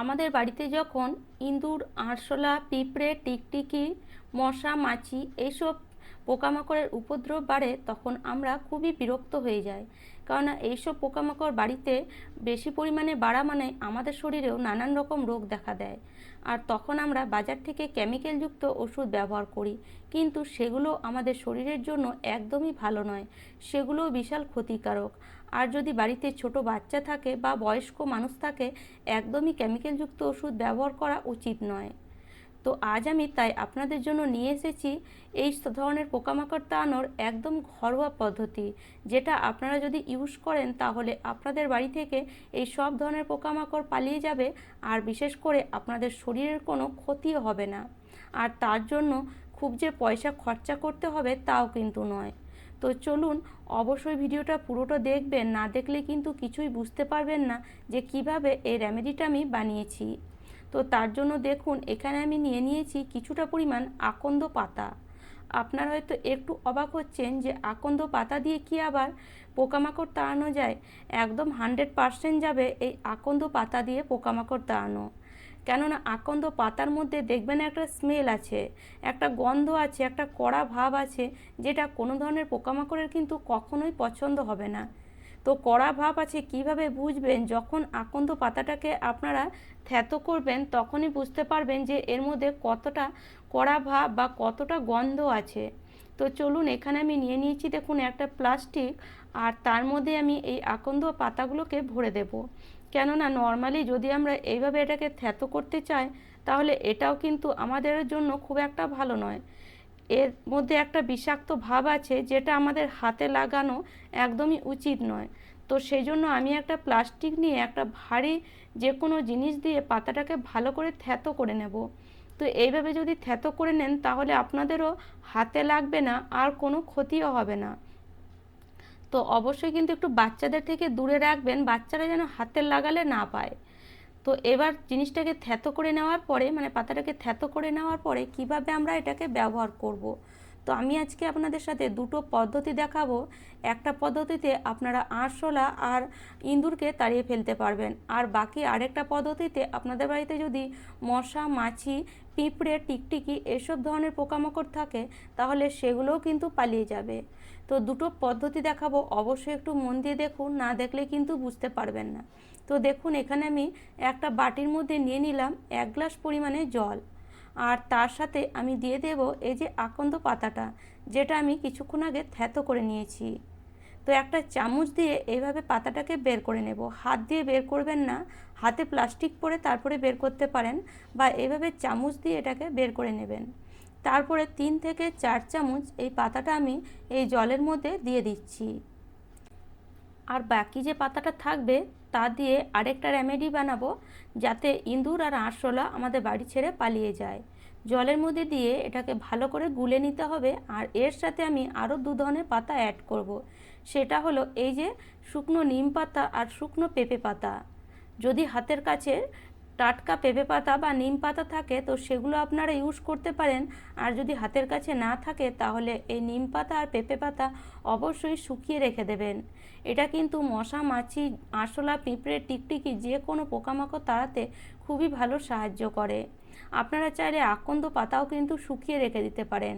আমাদের বাড়িতে যখন ইঁদুর, আরশোলা, পিঁপড়ে, টিকটিকি, মশা, মাছি এইসব পোকামাকড়ের উপদ্রব বাড়ে, তখন আমরা খুবই বিরক্ত হয়ে যাই। কেননা এইসব পোকামাকড় বাড়িতে বেশি পরিমাণে বাড়া মানে আমাদের শরীরেও নানান রকম রোগ দেখা দেয়। আর তখন আমরা বাজার থেকে কেমিক্যালযুক্ত ওষুধ ব্যবহার করি। কিন্তু সেগুলো আমাদের শরীরের জন্য একদমই ভালো নয়। সেগুলো বিশাল ক্ষতিকারক। আর যদি বাড়িতে ছোট বাচ্চা থাকে বা বয়স্ক মানুষ থাকে, একদমই কেমিক্যালযুক্ত ওষুধ ব্যবহার করা উচিত নয়। তো আজ আমি তাই আপনাদের জন্য নিয়ে এসেছি এই ধরনের পোকামাকড় তাড়ানোর একদম ঘরোয়া পদ্ধতি, যেটা আপনারা যদি ইউজ করেন তাহলে আপনাদের বাড়ি থেকে এই সব ধরনের পোকামাকড় পালিয়ে যাবে, আর বিশেষ করে আপনাদের শরীরের কোনো ক্ষতিও হবে না। আর তার জন্য খুব যে পয়সা খরচা করতে হবে তাও কিন্তু নয়। তো চলুন অবশ্যই ভিডিওটা পুরোটা দেখবেন, না দেখলে কিন্তু কিছুই বুঝতে পারবেন না যে কীভাবে এই রেমেডিটা আমি বানিয়েছি। তো তার জন্য দেখুন, এখানে আমি নিয়ে নিয়েছি কিছুটা পরিমাণ আকন্দ পাতা। আপনারা হয়তো একটু অবাক হচ্ছেন যে আকন্দ পাতা দিয়ে কি আবার পোকামাকড় তাড়ানো যায়। একদম হান্ড্রেড পারসেন্ট যাবে এই আকন্দ পাতা দিয়ে পোকামাকড় তাড়ানো। কেননা আকন্দ পাতার মধ্যে দেখবেন একটা স্মেল আছে, একটা গন্ধ আছে, একটা কড়া ভাব আছে, যেটা কোনো ধরনের পোকামাকড়ের কিন্তু কখনোই পছন্দ হবে না। তো কড়া ভাব আছে কীভাবে বুঝবেন? যখন আকন্দ পাতাটাকে আপনারা থ্যাতো করবেন, তখনই বুঝতে পারবেন যে এর মধ্যে কতটা কড়া ভাব বা কতটা গন্ধ আছে। তো চলুন, এখানে আমি নিয়ে নিয়েছি দেখুন একটা প্লাস্টিক আর তার মধ্যে আমি এই আকন্দ পাতাগুলোকে ভরে দেব। কেননা নর্মালি যদি আমরা এইভাবে এটাকে থ্যাতো করতে চাই, তাহলে এটাও কিন্তু আমাদের জন্য খুব একটা ভালো নয়। এর মধ্যে একটা বিষাক্ত ভাব আছে, যেটা আমাদের হাতে লাগানো একদমই উচিত নয়। তো সেই জন্য আমি একটা প্লাস্টিক নিয়ে একটা ভারী যে কোনো জিনিস দিয়ে পাতাটাকে ভালো করে থ্যাতো করে নেব। তো এইভাবে যদি থ্যাতো করে নেন, তাহলে আপনাদেরও হাতে লাগবে না, আর কোনো ক্ষতিও হবে না। তো অবশ্যই কিন্তু একটু বাচ্চাদের থেকে দূরে রাখবেন, বাচ্চারা যেন হাতে লাগালে না পায় তো এবার জিনিসটাকে থ্যাতো করে নেওয়ার পরে মানে পাতাটাকে থ্যাতো করে নেওয়ার পরে কীভাবে আমরা এটাকে ব্যবহার করব। তো আমি আজকে আপনাদের সাথে দুটো পদ্ধতি দেখাবো। একটা পদ্ধতিতে আপনারা আরশোলা আর ইঁদুরকে তাড়িয়ে ফেলতে পারবেন। আর বাকি আরেকটা পদ্ধতিতে আপনাদের বাড়িতে যদি মশা, মাছি, পিঁপড়ে, টিকটিকি এসব ধরনের পোকামাকড় থাকে, তাহলে সেগুলোও কিন্তু পালিয়ে যাবে। তো দুটো পদ্ধতি দেখাবো। অবশ্যই একটু মন দিয়ে দেখুন, না দেখলে কিন্তু বুঝতে পারবেন না। তো দেখুন, এখানে আমি একটা বাটির মধ্যে নিয়ে নিলাম এক গ্লাস পরিমাণে জল। আর তার সাথে আমি দিয়ে দেব এই যে আকন্দ পাতাটা, যেটা আমি কিছুক্ষণ আগে থ্যাতো করে নিয়েছি। তো একটা চামচ দিয়ে এইভাবে পাতাটাকে বের করে নেব। হাত দিয়ে বের করবেন না, হাতে প্লাস্টিক পরে তারপরে বের করতে পারেন বা এইভাবে চামচ দিয়ে এটাকে বের করে নেবেন। তারপরে তিন থেকে চার চামচ এই পাতাটা আমি এই জলের মধ্যে দিয়ে দিচ্ছি। আর বাকি যে পাতাটা থাকবে তা দিয়ে আরেকটা রেমেডি বানাবো যাতে ইঁদুর আর আরশোলা আমাদের বাড়ি ছেড়ে পালিয়ে যায় জলের মধ্যে দিয়ে এটাকে ভালো করে গুলে নিতে হবে আর এর সাথে আমি আরও দু ধরনের পাতা অ্যাড করব। সেটা হলো এই যে শুকনো নিম পাতা আর শুকনো পেঁপে পাতা যদি হাতের কাছে টাটকা পেঁপে পাতা বা নিম পাতা থাকে, তো সেগুলো আপনারা ইউজ করতে পারেন। আর যদি হাতের কাছে না থাকে, তাহলে এই নিম পাতা আর পেঁপে পাতা অবশ্যই শুকিয়ে রেখে দেবেন। এটা কিন্তু মশা, মাছি, আরশোলা, পিঁপড়ে, টিকটিকি যে কোনো পোকামাকড় তাড়াতে খুবই ভালো সাহায্য করে। আপনারা চাইলে আকন্দ পাতাও কিন্তু শুকিয়ে রেখে দিতে পারেন।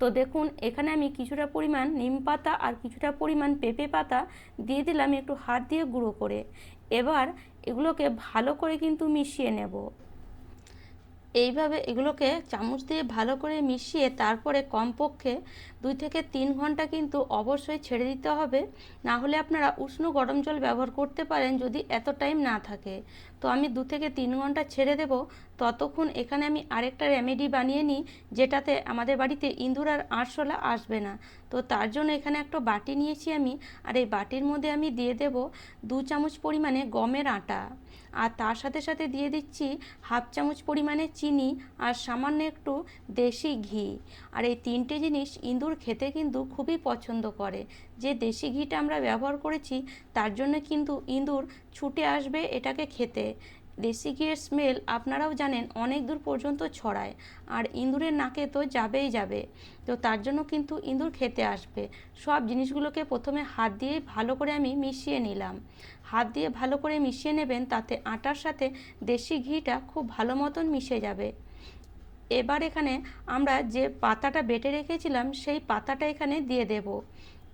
তো দেখুন, এখানে আমি কিছুটা পরিমাণ নিম পাতা আর কিছুটা পরিমাণ পেঁপে পাতা দিয়ে দিলাম একটু হাত দিয়ে গুঁড়ো করে। এবার এগুলোকে ভালো করে কিন্তু মিশিয়ে নেব। এইভাবে এগুলোকে চামচ দিয়ে ভালো করে মিশিয়ে তারপরে কমপক্ষে দুই থেকে তিন ঘণ্টা কিন্তু অবশ্যই ছেড়ে দিতে হবে। না হলে আপনারা উষ্ণ গরম জল ব্যবহার করতে পারেন যদি এত টাইম না থাকে। তো আমি দু থেকে তিন ঘণ্টা ছেড়ে দেব। ততক্ষণ এখানে আমি আরেকটা রেমেডি বানিয়ে নিই, যেটাতে আমাদের বাড়িতে ইঁদুর আর আরশোলা আসবে না। তো তার জন্য এখানে একটা বাটি নিয়েছি আমি, আর এই বাটির মধ্যে আমি দিয়ে দেব দু চামচ পরিমাণে গমের আটা। আর তার সাথে সাথে দিয়ে দিচ্ছি হাফ চামচ পরিমাণে চিনি আর সামান্য একটু দেশি ঘি। আর এই তিনটে জিনিস ইঁদুর খেতে কিন্তু খুবই পছন্দ করে। যে দেশি ঘিটা আমরা ব্যবহার করেছি, তার জন্য কিন্তু ইঁদুর ছুটে আসবে এটাকে খেতে। দেশি ঘিয়ের স্মেল আপনারাও জানেন অনেক দূর পর্যন্ত ছড়ায়। আর ইঁদুরের নাকে তো যাবেই যাবে। তো তার জন্য কিন্তু ইঁদুর খেতে আসবে। সব জিনিসগুলোকে প্রথমে হাত দিয়ে ভালো করে আমি মিশিয়ে নিলাম। হাত দিয়ে ভালো করে মিশিয়ে নেবেন, তাতে আটার সাথে দেশি ঘিটা খুব ভালো মতন মিশে যাবে। এবার এখানে আমরা যে পাতাটা বেটে রেখেছিলাম, সেই পাতাটা এখানে দিয়ে দেব।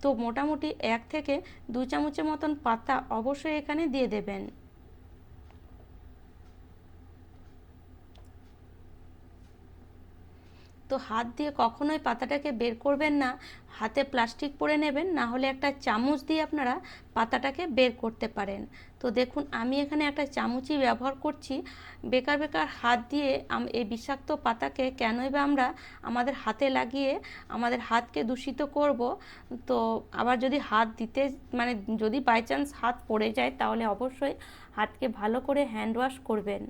তো মোটামুটি এক থেকে দু চামচের মতন পাতা অবশ্যই এখানে দিয়ে দেবেন। হাত দিয়ে কখনোই পাতাটাকে বের করবেন না। হাতে প্লাস্টিক পরে নেবেন, না হলে একটা চামচ দিয়ে আপনারা পাতাটাকে বের করতে পারেন। তো দেখুন, আমি এখানে একটা চামচই ব্যবহার করছি। বেকার বেকার হাত দিয়ে এই বিষাক্ত পাতাকে কেনই বা আমরা আমাদের হাতে লাগিয়ে আমাদের হাতকে দূষিত করব। তো আবার যদি হাত দিতে মানে যদি বাই চান্স হাত পড়ে যায়, তাহলে অবশ্যই হাতকে ভালো করে হ্যান্ড ওয়াশ করবেন।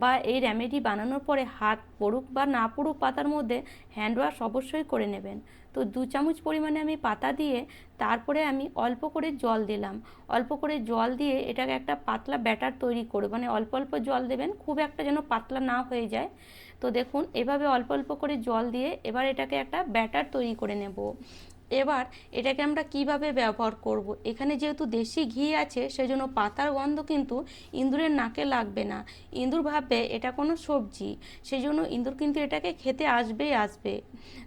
বা এই রেমেডি বানানোর পরে হাত পড়ুক বা না পড়ুক, পাতার মধ্যে হ্যান্ড ওয়াশ অবশ্যই করে নেবেন। তো দু চামচ পরিমাণে আমি পাতা দিয়ে তারপরে আমি অল্প করে জল দিলাম। অল্প করে জল দিয়ে এটাকে একটা পাতলা ব্যাটার তৈরি করে মানে অল্প অল্প জল দেবেন, খুব একটা যেন পাতলা না হয়ে যায়। তো দেখুন, এভাবে অল্প অল্প করে জল দিয়ে এবার এটাকে একটা ব্যাটার তৈরি করে নেব। এবার এটাকে আমরা কীভাবে ব্যবহার করব। এখানে যেহেতু দেশি ঘি আছে, সেজন্য পাতার গন্ধ কিন্তু ইঁদুরের নাকে লাগবে না। ইঁদুর ভাববে এটা কোনো সবজি সেই জন্য ইঁদুর কিন্তু এটাকে খেতে আসবেই আসবে।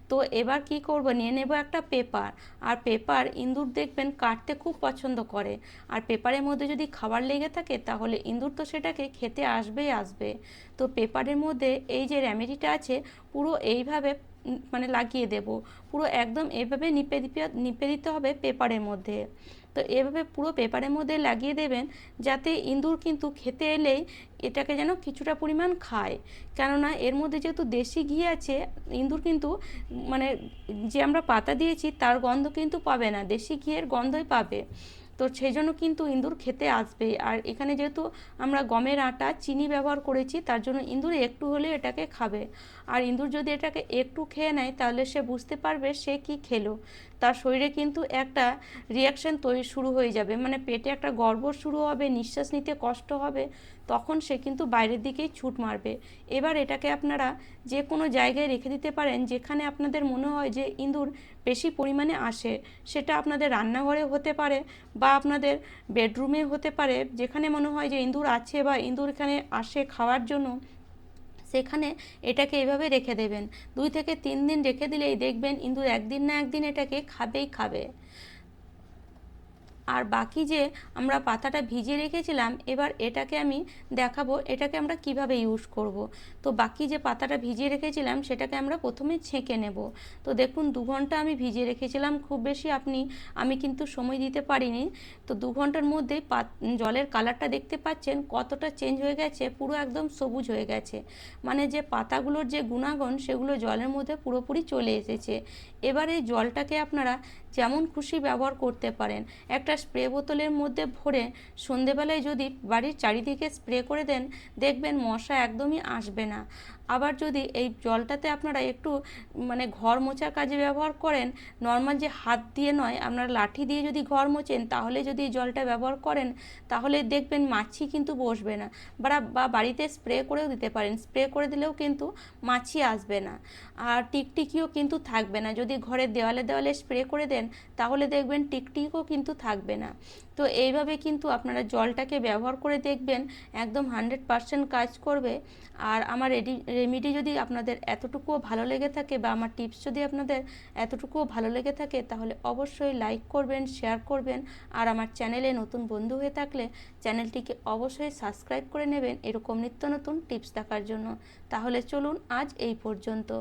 তো এবার কি করব? নিয়ে নেব একটা পেপার। আর পেপার ইঁদুর দেখবেন কাটতে খুব পছন্দ করে। আর পেপারের মধ্যে যদি খাবার লেগে থাকে, তাহলে ইঁদুর তো সেটাকে খেতে আসবেই আসবে। তো পেপারের মধ্যে এই যে রেমেডিটা আছে, পুরো এইভাবে মানে লাগিয়ে দেব। পুরো একদম এভাবে নিপে নিপে দিতে হবে পেপারের মধ্যে। তো এভাবে পুরো পেপারের মধ্যে লাগিয়ে দেবেন যাতে ইঁদুর কিন্তু খেতে এলেই এটাকে যেন কিছুটা পরিমাণ খায়। কেননা এর মধ্যে যেহেতু দেশি ঘি আছে, ইঁদুর কিন্তু মানে যে আমরা পাতা দিয়েছি তার গন্ধ কিন্তু পাবে না। দেশি ঘিয়ের গন্ধই পাবে। তো সেই জন্য কিন্তু ইঁদুর খেতে আসবে। আর এখানে যেহেতু আমরা গমের আটা, চিনি ব্যবহার করেছি, তার জন্য ইঁদুর একটু হলে এটাকে খাবে। আর ইঁদুর যদি এটাকে একটু খেয়ে নেয়, তাহলে সে বুঝতে পারবে সে কি খেলো। তার শরীরে কিন্তু একটা রিয়াকশান তৈরি শুরু হয়ে যাবে। মানে পেটে একটা গর্ব শুরু হবে, নিঃশ্বাস নিতে কষ্ট হবে, তখন সে কিন্তু বাইরের দিকেই ছুট মারবে। এবার এটাকে আপনারা যে কোনো জায়গায় রেখে দিতে পারেন, যেখানে আপনাদের মনে হয় যে ইঁদুর বেশি পরিমাণে আসে, সেটা আপনাদের রান্নাঘরে হতে পারে বা আপনাদের বেডরুমে হতে পারে। যেখানে মনে হয় যে ইঁদুর আছে বা ইঁদুর এখানে আসে খাওয়ার জন্য সেখানে এটাকে এভাবে রেখে দেবেন। দুই থেকে তিন দিন রেখে দিলেই দেখবেন ইঁদুর একদিন না একদিন এটাকে খাবেই খাবে। আর বাকি যে আমরা পাতাটা ভিজিয়ে রেখেছিলাম, এবার এটাকে আমি দেখাবো, এটাকে আমরা কীভাবে ইউজ করব। তো বাকি যে পাতাটা ভিজিয়ে রেখেছিলাম, সেটাকে আমরা প্রথমে ছেঁকে নেব। তো দেখুন, দু ঘণ্টা আমি ভিজিয়ে রেখেছিলাম, খুব বেশি আপনি, আমি কিন্তু সময় দিতে পারিনি। তো দু ঘণ্টার মধ্যেই জলের কালারটা দেখতে পাচ্ছেন, কতটা চেঞ্জ হয়ে গেছে, পুরো একদম সবুজ হয়ে গেছে। মানে যে পাতাগুলোর যে গুণাগুণ, সেগুলো জলের মধ্যে পুরোপুরি চলে এসেছে। এবার এই জলটাকে আপনারা যেমন খুশি ব্যবহার করতে পারেন। একটা স্প্রে বোতলের মধ্যে ভরে সন্ধেবেলায় যদি বাড়ির চারিদিকে স্প্রে করে দেন, দেখবেন মশা একদমই আসবে না। আবার যদি এই জলটাতে আপনারা একটু মানে ঘর মোছার কাজে ব্যবহার করেন, নর্মাল যে হাত দিয়ে নয়, আপনারা লাঠি দিয়ে যদি ঘর মোচেন তাহলে যদি এই জলটা ব্যবহার করেন, তাহলে দেখবেন মাছি কিন্তু বসবে না। বা বাড়িতে স্প্রে করেও দিতে পারেন। স্প্রে করে দিলেও কিন্তু মাছি আসবে না। আর টিকটিকিও কিন্তু থাকবে না। যদি ঘরের দেওয়ালে দেওয়ালে স্প্রে করে দেন তাহলে দেখবেন টিকটিকও কিন্তু থাকবে না। তো এইভাবে কিন্তু আপনারা জলটাকে ব্যবহার করে দেখবেন, একদম হান্ড্রেড পারসেন্ট কাজ করবে। আর আমার রেডি, রেমিডি যদি আপনাদের এতটুকুও ভালো লেগে থাকে বা আমার টিপস যদি আপনাদের এতটুকুও ভালো লেগে থাকে, তাহলে অবশ্যই লাইক করবেন, শেয়ার করবেন। আর আমার চ্যানেলে নতুন বন্ধু হয়ে থাকলে চ্যানেলটিকে অবশ্যই সাবস্ক্রাইব করে নেবেন, এরকম নিত্য নতুন টিপস দেখার জন্য। তাহলে চলুন আজ এই পর্যন্ত।